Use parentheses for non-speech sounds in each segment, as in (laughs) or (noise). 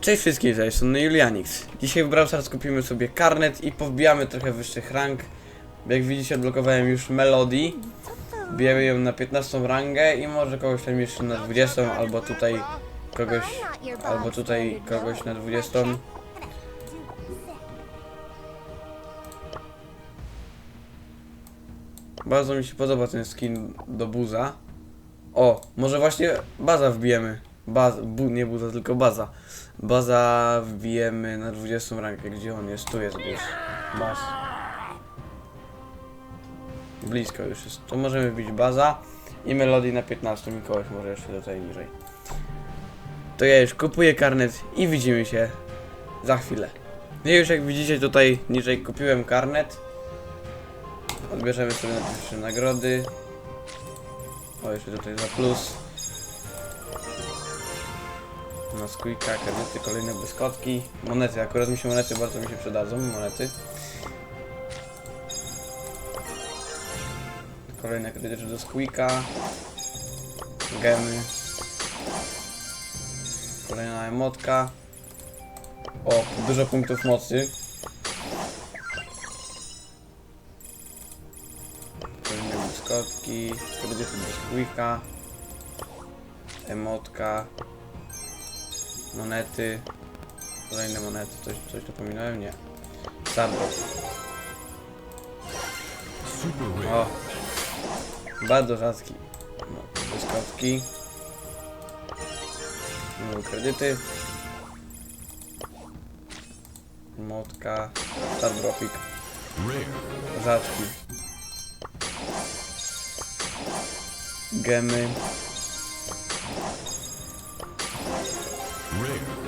Cześć wszystkim, to jest Julianix. Dzisiaj w Brawl Stars kupimy sobie karnet i powbijamy trochę wyższych rank. Jak widzicie odblokowałem już Melody. Bijemy ją na 15 rangę i może kogoś tam jeszcze na 20 albo tutaj kogoś, albo tutaj kogoś na 20. Bardzo mi się podoba ten skin do buza. O, może właśnie baza wbijemy. Baz, bu, nie buza, tylko baza. Baza wbijemy na 20 rankę. Gdzie on jest? Tu jest buz. Baz. Blisko już jest. To możemy wbić baza i melodii na 15. Mikołaj może jeszcze tutaj niżej. To ja już kupuję karnet i widzimy się za chwilę. No i już jak widzicie tutaj niżej kupiłem karnet. Odbierzemy sobie najpierw nagrody. O, jeszcze tutaj za plus. Na skójka, kredyty, kolejne błyskotki. Monety, akurat mi się monety bardzo mi się przydadzą, monety. Kolejne kredyty do squeaka. Gemy. Kolejna emotka. O, dużo punktów mocy. Kolejne błyskotki. Kredyty do squeaka. Emotka. Monety. Kolejne monety. Coś, coś tu pominąłem? Nie. Sabro. O. Bardzo rzadki. No, błyskotki. Znowu kredyty. Motka. Starbropik. Rzadki. Gemy.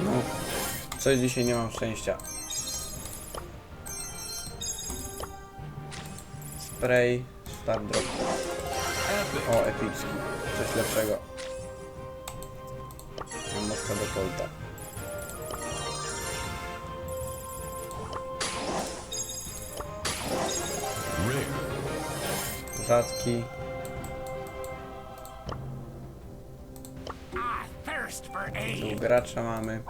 No. Coś dzisiaj nie mam szczęścia. Spray. Stardrop. O, epicki. Coś lepszego. Motka do kolta. Rzadki. Tu gracza mamy.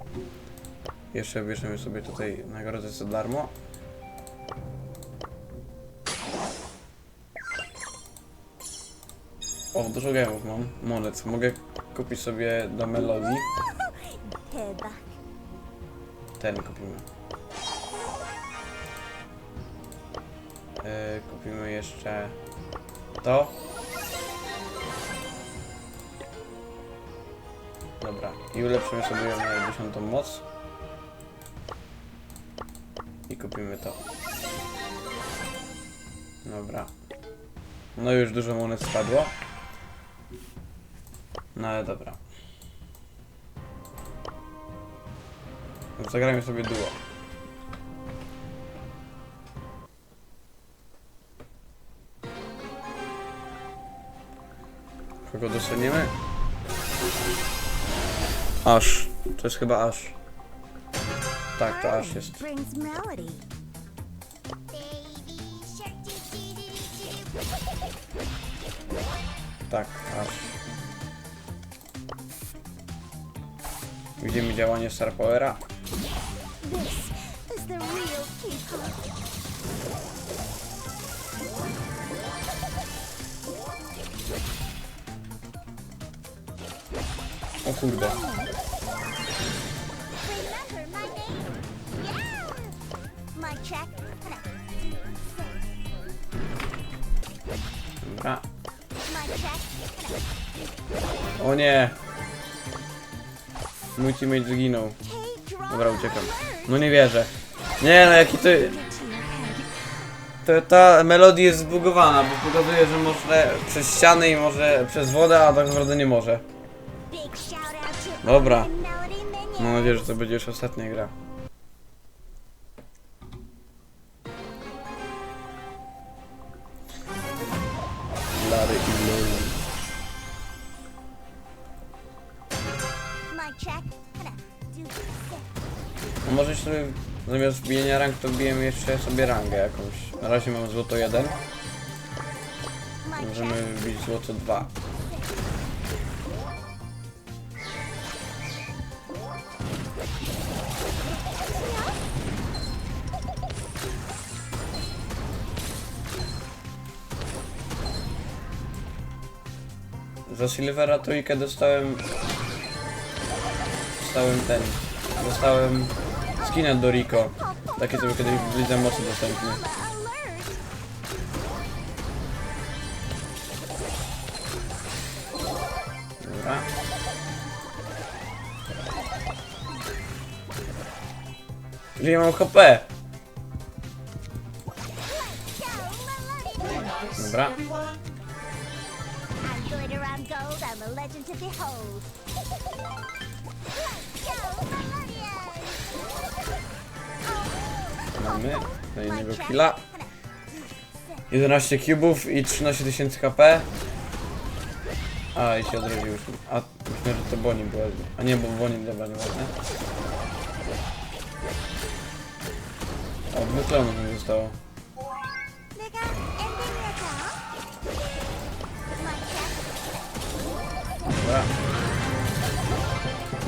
Jeszcze bierzemy sobie tutaj nagrodę za darmo. O, dużo gemów mam. Monet. Mogę kupić sobie do melodii. Ten kupimy. Yy, kupimy jeszcze to. I ulepszymy sobie na dziesiątą moc. I kupimy to. Dobra. No już dużo monet spadło. No ale dobra. Zagrajmy sobie duo. Kogo dostaniemy? Aż. To jest chyba aż. Tak, to aż jest. Tak, aż. Widzimy działanie Star Powera. This is the real K-pop. O kurde. O nie! Mój teammate zginął. Dobra, uciekam. No nie wierzę. Nie no, jaki to... To ta melodia jest zbugowana, bo pokazuje, że może przez ściany i może przez wodę, a tak naprawdę nie może. Dobra. Mam nadzieję, że to będzie już ostatnia gra. Może sobie zamiast bijenia rank to bijemy jeszcze sobie rangę jakąś. Na razie mam złoto 1. Możemy wbić złoto 2. Za Silvera trójkę dostałem... Dostałem ten... Dostałem... skina do Rico. Takie był kiedyś w Lidze alert! Dobra. Ile ja mam HP? Dobra. I'm a legend to behold. Let's go, Mamy do killa. 11 cubów i 13 tysięcy HP. A, i się odrodził już. A, myślę, że to Bonnie była. A nie, bo Bonnie, dobra, nieważne. O, dwóch klonów mi zostało. Dobra.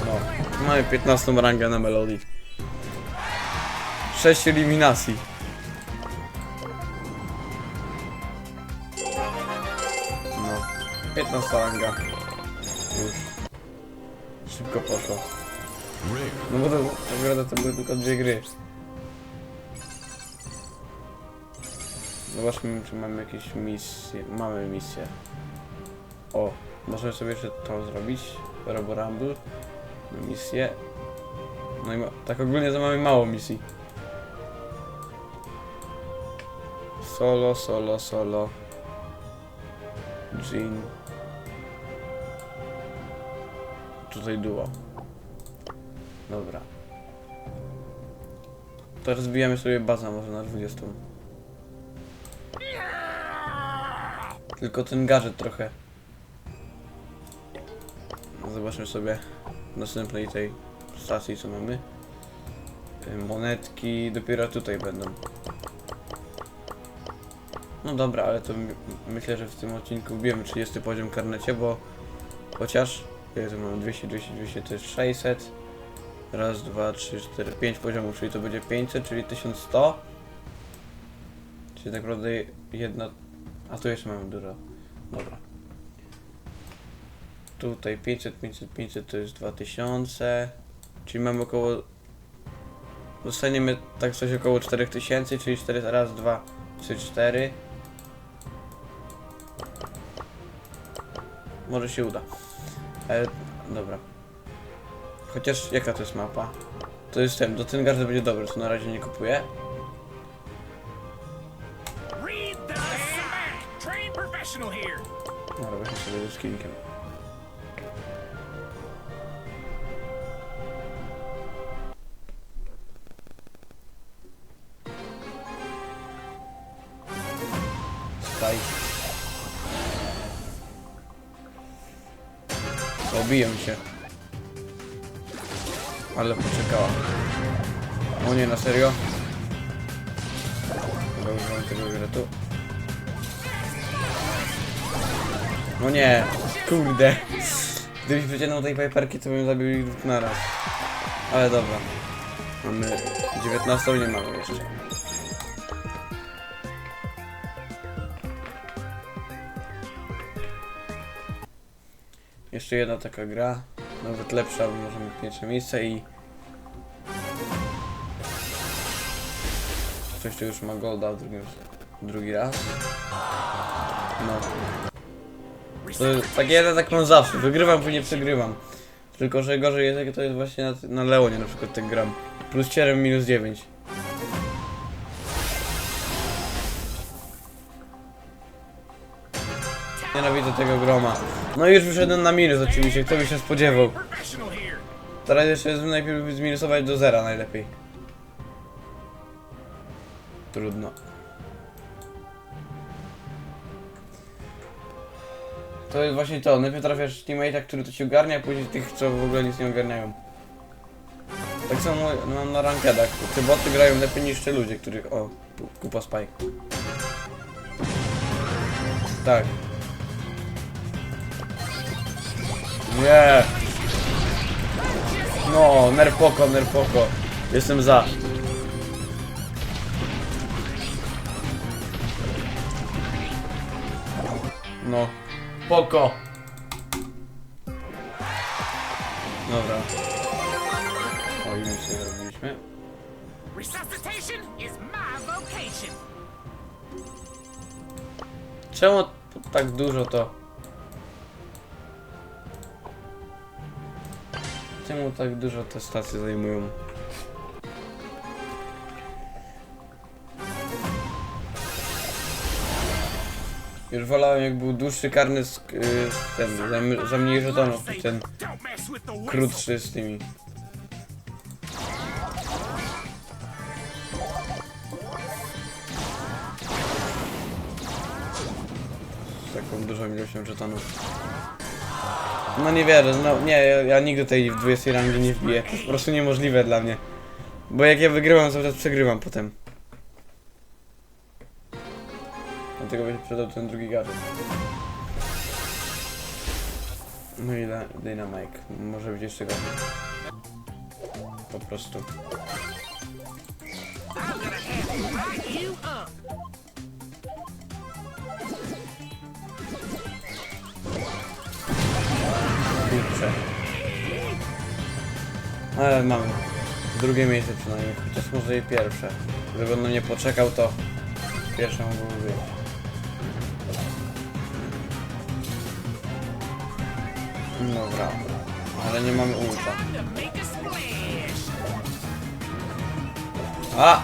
No, mamy 15 rangę na melodii. 6 eliminacji. No, 15 ranga. Już. Szybko poszło. No bo to, tak naprawdę to były tylko dwie gry. Zobaczmy, czy mamy jakieś misje. Mamy misję. O, możemy sobie jeszcze to zrobić. Robo Rumble. Misję. No i ma, tak ogólnie to mamy mało misji. Solo, solo, solo. Jean. Tutaj duo. Dobra. To rozbijamy sobie bazę może na 20. Tylko ten gadżet trochę. Zobaczmy sobie w następnej tej stacji co mamy. Monetki dopiero tutaj będą. No dobra, ale to my- myślę, że w tym odcinku bijemy 30 poziom karnecie, bo chociaż ile tu mamy 200, 200, 200 to jest 600. Raz, dwa, trzy, cztery, pięć poziomów, czyli to będzie 500, czyli 1100. Czyli tak naprawdę jedna... A tu jeszcze mamy dużo. Dobra. Tutaj 500, 500, 500 to jest 2000. Czyli mamy około... Dostaniemy tak coś około 4000, czyli 4 raz, 2, 3, 4. Może się uda. Ale, dobra. Chociaż jaka to jest mapa? To jest ten, do ten gadżet będzie dobry, to na razie nie kupuję. Dobra, weźmy sobie z skinkiem. Obiję się. Ale poczekała. O nie, na serio? Dobra, używam tego wiretu. No nie, kurde. Gdybyś wyciągnął tej piperki, to bym zabił ich dwóch naraz. Ale dobra. Mamy 19, nie mamy jeszcze. Jeszcze jedna taka gra, nawet lepsza, bo możemy pierwsze miejsce i... Ktoś tu już ma golda w drugim, drugi raz. No. To tak jeden tak mam zawsze. Wygrywam, później przegrywam. Tylko, że gorzej jest, jak to jest właśnie na, na Leonie na przykład tak gram. Plus 7, minus 9. Nienawidzę tego groma. No już wyszedłem na minus oczywiście, kto by się spodziewał. Teraz jeszcze najpierw zminusować do zera najlepiej. Trudno. To jest właśnie to, najpierw trafiasz teammate'a, który to ci ogarnia, a później tych, co w ogóle nic nie ogarniają. Tak samo mam na rankedach. Te boty grają lepiej niż te ludzie, których... O, kupa spike. Tak. Nie. No, nerpoko, nerpoko. Jestem za. No. Poko. Dobra. O, i misję zrobiliśmy. Czemu tak dużo to? Czemu tak dużo te stacje zajmują? Już wolałem jak był dłuższy karny sk- y, ten, za, za mniej ten krótszy z tymi. Z taką dużą ilością żetonów. No nie wierzę, no nie, ja, ja nigdy tej w 20 rangi nie wbiję. To po prostu niemożliwe dla mnie. Bo jak ja wygrywam, cały czas przegrywam potem. Dlatego się przydał ten drugi gadżet. No i da- Dynamite. Może być jeszcze gorzej. Po prostu. Ale mamy. Drugie miejsce przynajmniej. Chociaż może i pierwsze. Gdyby on na mnie poczekał, to pierwsze mogłoby być. Dobra. Ale nie mamy ulta. A!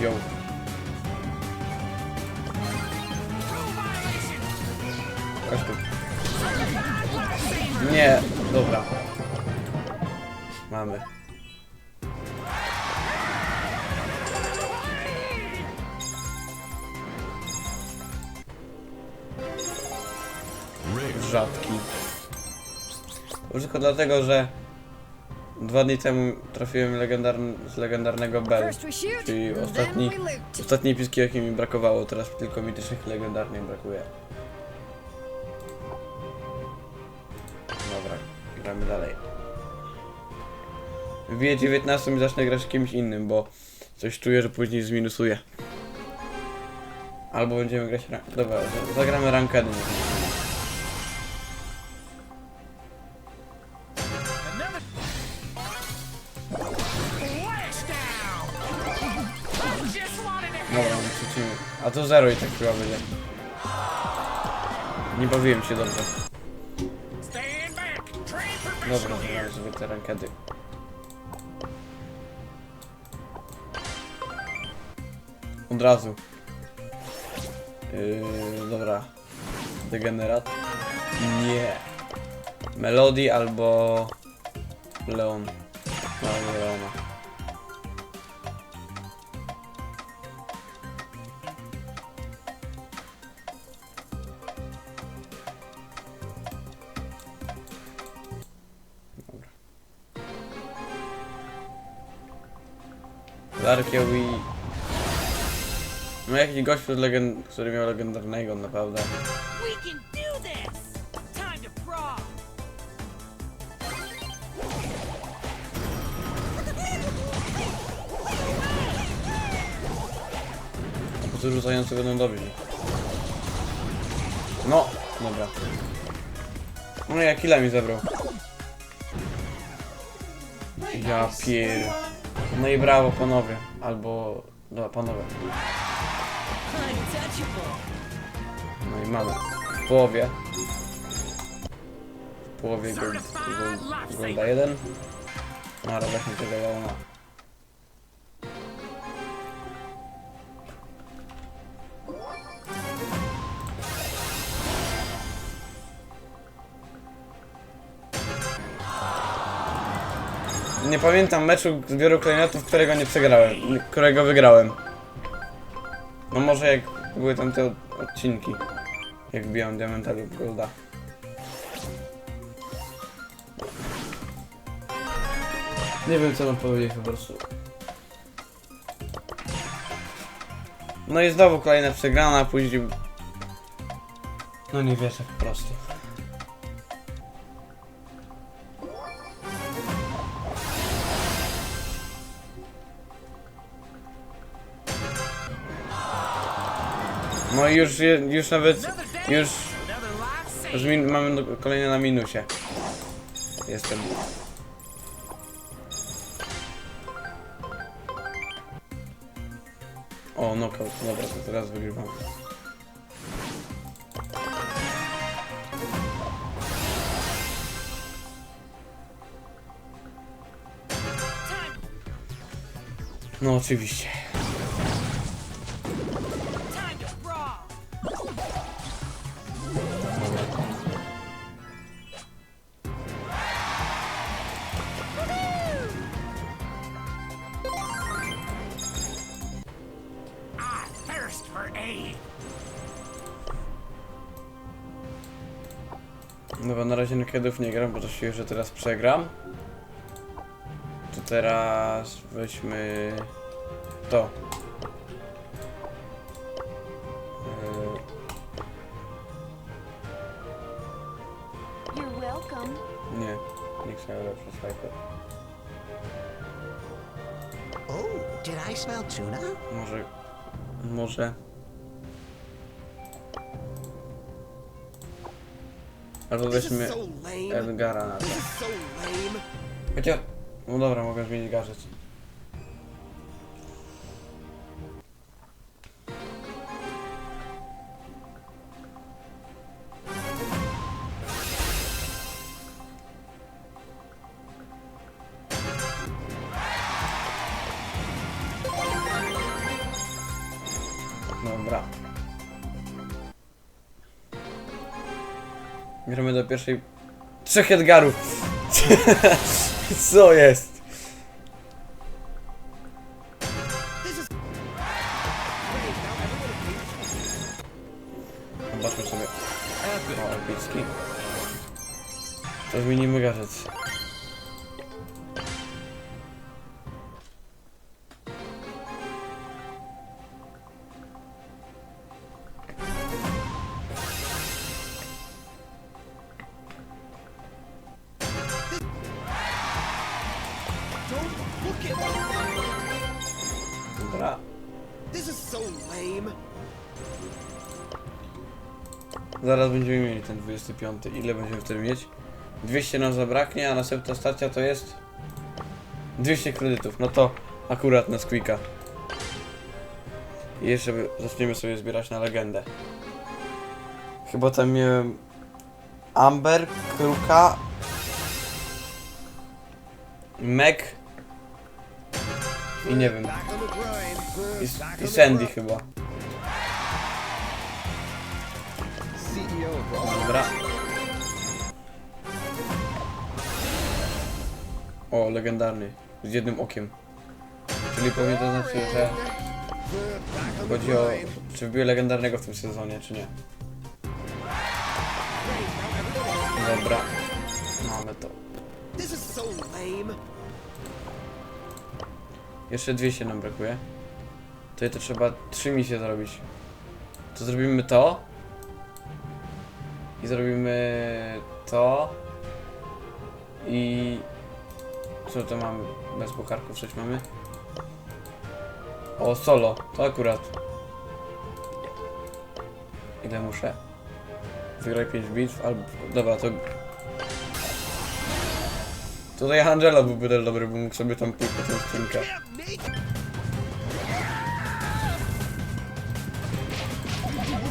Yo. Tu. Nie, dobra. Mamy. Rzadki. Już tylko dlatego, że dwa dni temu trafiłem legendarn z legendarnego Bell. Czyli ostatni, ostatniej piski jakie mi brakowało, teraz tylko mitycznych legendarnych brakuje. Dobra, gramy dalej. Wbiję 19 i zacznę grać kimś innym, bo coś czuję, że później zminusuje. Albo będziemy grać rank... Dobra, zagramy rankedy. Dobra, przeciwnie. A to zero i tak chyba będzie. Nie bawiłem się dobrze. Dobra, zagramy sobie te rankedy. Od razu. Yy, dobra. Degenerat. Nie. Melody albo Leon. Albo Leona. Dobra. Larkieł i... No jakiś gość, który, legend... który miał legendarnego, naprawdę. Po co rzucający będą dobrzy. No, dobra. No ja killa mi zabrał. Ja pier... No i brawo panowie. Albo... No panowie. No i mamy. W połowie. W połowie golda 1. No ale właśnie tego Leona. Nie pamiętam meczu zbioru klejnotów, którego nie przegrałem, którego wygrałem. No może jak były tam te od- odcinki, jak wbijałem diamenta lub golda. Nie wiem co mam powiedzieć po prostu. No i znowu kolejna przegrana, a później... No nie wierzę po prostu. No i już, już nawet, już już min, mamy kolejne na minusie. Jestem. O, knockout. Dobra, to teraz wygrywam. No oczywiście. Nie gram, bo to się, że teraz przegram. To teraz weźmy to. You're welcome. Nie, nie chcę lepszy sniper. Oh, did I smell tuna? Może, może. Albo weźmy. Edgara na to. Chociaż, no dobra, mogę zmienić gadżet. Gramy do pierwszej... Trzech Edgarów! (laughs) Co jest? 25. Ile będziemy wtedy mieć? 200 nam zabraknie, a następna stacja to jest 200 kredytów. No to akurat na Squeaka. I jeszcze zaczniemy sobie zbierać na legendę. Chyba tam miałem Amber, Kruka, Meg i nie wiem. I, i Sandy chyba. Dobra. O, legendarny. Z jednym okiem. Czyli pewnie to znaczy, że chodzi o... Czy wbiję legendarnego w tym sezonie, czy nie. Dobra. Mamy to. Jeszcze 200 nam brakuje. To to trzeba 3 misje zrobić. To zrobimy to. I zrobimy to. I... Co to mamy? Bez pucharków coś mamy? O, solo. To akurat. Ile muszę? Wygraj 5 bitw, albo... Dobra, to... Tutaj Angela byłby też dobry, bo mógł sobie tam pójść po tą skrzynkę.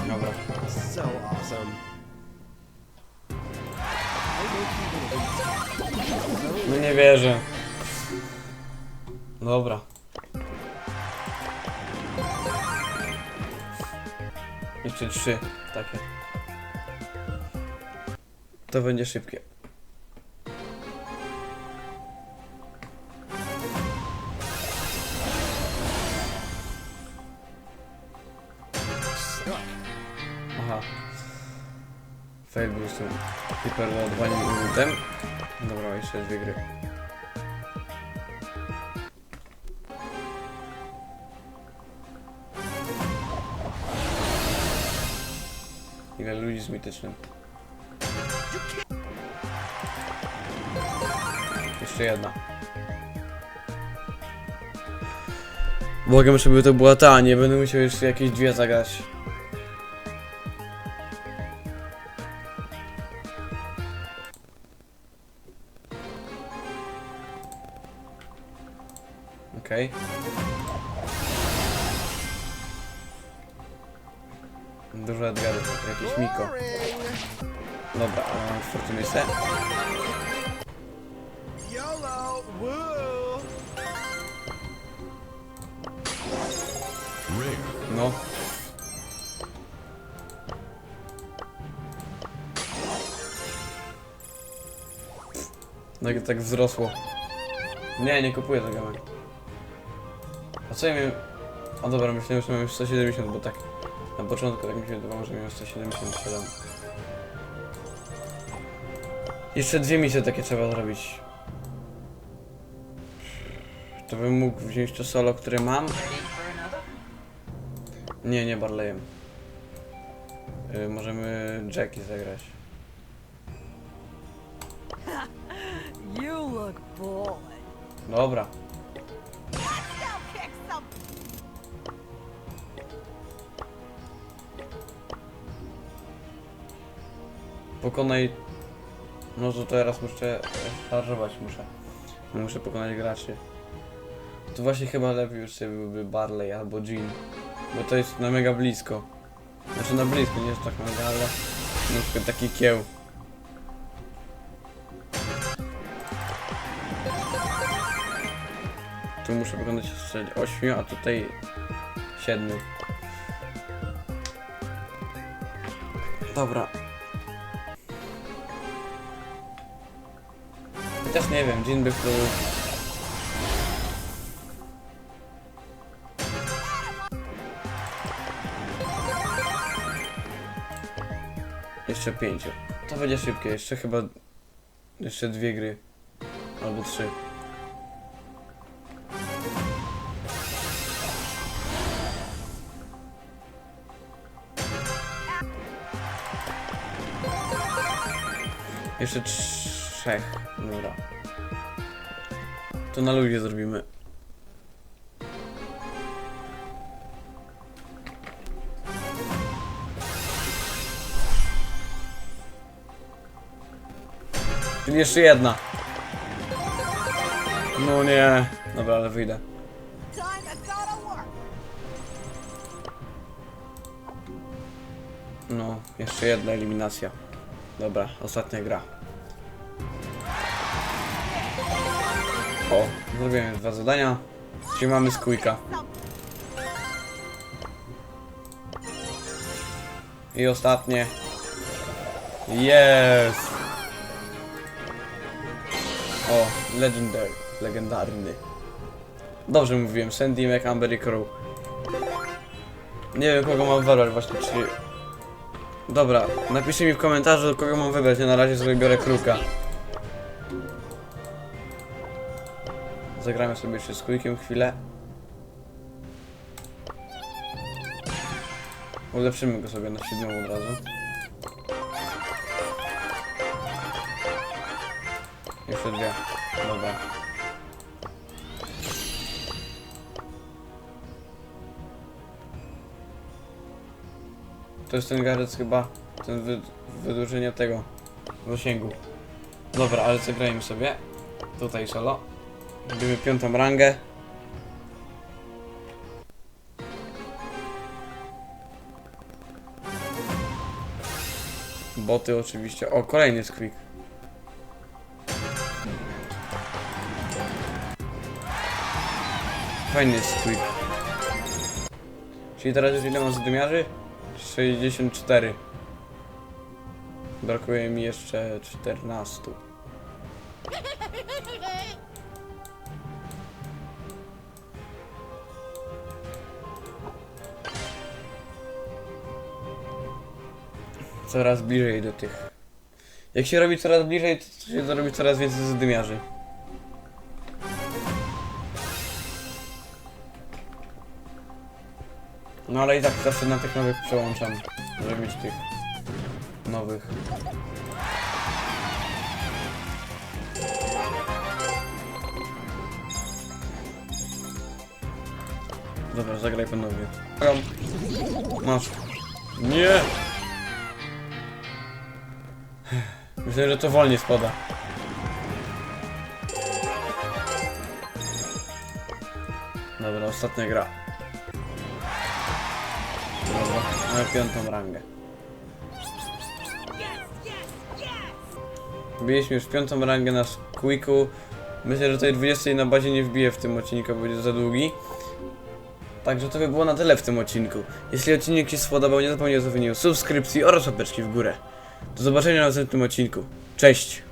Dobra. So awesome. Wierzę. Dobra. Jeszcze trzy takie. To będzie szybkie. Aha. Fail był z tym hiperładowaniem minutem. Dobra, jeszcze dwie gry. mitycznym. Jeszcze jedna. Błagam, żeby to była ta, nie będę musiał jeszcze jakieś dwie zagrać. Okej. Okay. Dużo Edgarów, jakiś Miko. Dobra, a mam czwarte miejsce. No. Tak, tak wzrosło. Nie, nie kupuję tego. A co ja miałem... A dobra, myślałem, że miałem 170, bo tak na początku tak mi się wydawało, że miałem 177. Jeszcze dwie misje takie trzeba zrobić. To bym mógł wziąć to solo, które mam. Nie, nie Barleyem. Y, możemy Jackie zagrać. Dobra. Pokonaj... No to teraz muszę szarżować muszę. Muszę pokonać graczy. To właśnie chyba lepiej już sobie byłby Barley albo Jean. Bo to jest na mega blisko. Znaczy na blisko, nie jest tak mega, ale... Na przykład taki kieł. Tu muszę pokonać jeszcze 8, a tutaj 7. Dobra. Chociaż nie wiem, Jin by. Jeszcze pięciu. To będzie szybkie, jeszcze chyba... Jeszcze dwie gry. Albo trzy. Jeszcze trzech. Dobra. To na ludzie zrobimy. Jeszcze jedna. No nie. Dobra, ale wyjdę. No, jeszcze jedna eliminacja. Dobra, ostatnia gra. O, zrobiłem dwa zadania. Czyli mamy skójka. I ostatnie. Jest! O, legendary, legendarny. Dobrze mówiłem, Sandy Mac, Amber i Crow. Nie wiem kogo mam wybrać właśnie, czy... Dobra, napiszcie mi w komentarzu kogo mam wybrać, ja na razie sobie biorę kruka. Zagramy sobie jeszcze z Quickiem chwilę. Ulepszymy go sobie na siódmą od razu. Jeszcze dwie. Dobra. To jest ten garec chyba, ten wy, wydłużenie tego zasięgu. Dobra, ale zagrajmy sobie. Tutaj solo. Robimy piątą rangę. Boty oczywiście. O, kolejny squeak. Fajny squeak. Czyli teraz już ile mam zadymiarzy? 64. Brakuje mi jeszcze 14. Coraz bliżej do tych. Jak się robi coraz bliżej, to się robi coraz więcej zadymiarzy. No ale i tak zawsze na tych nowych przełączam, żeby mieć tych nowych. Dobra, zagraj ponownie. Masz. Nie! Myślę, że to wolniej spada. Dobra, ostatnia gra. Dobra, mamy piątą rangę. Wbiliśmy już piątą rangę na Quicku. Myślę, że tej 20 na bazie nie wbiję w tym odcinku, bo będzie za długi. Także to by było na tyle w tym odcinku. Jeśli odcinek Ci spodobał, nie zapomnij o zostawieniu subskrypcji oraz łapeczki w górę. Do zobaczenia na następnym odcinku. Cześć!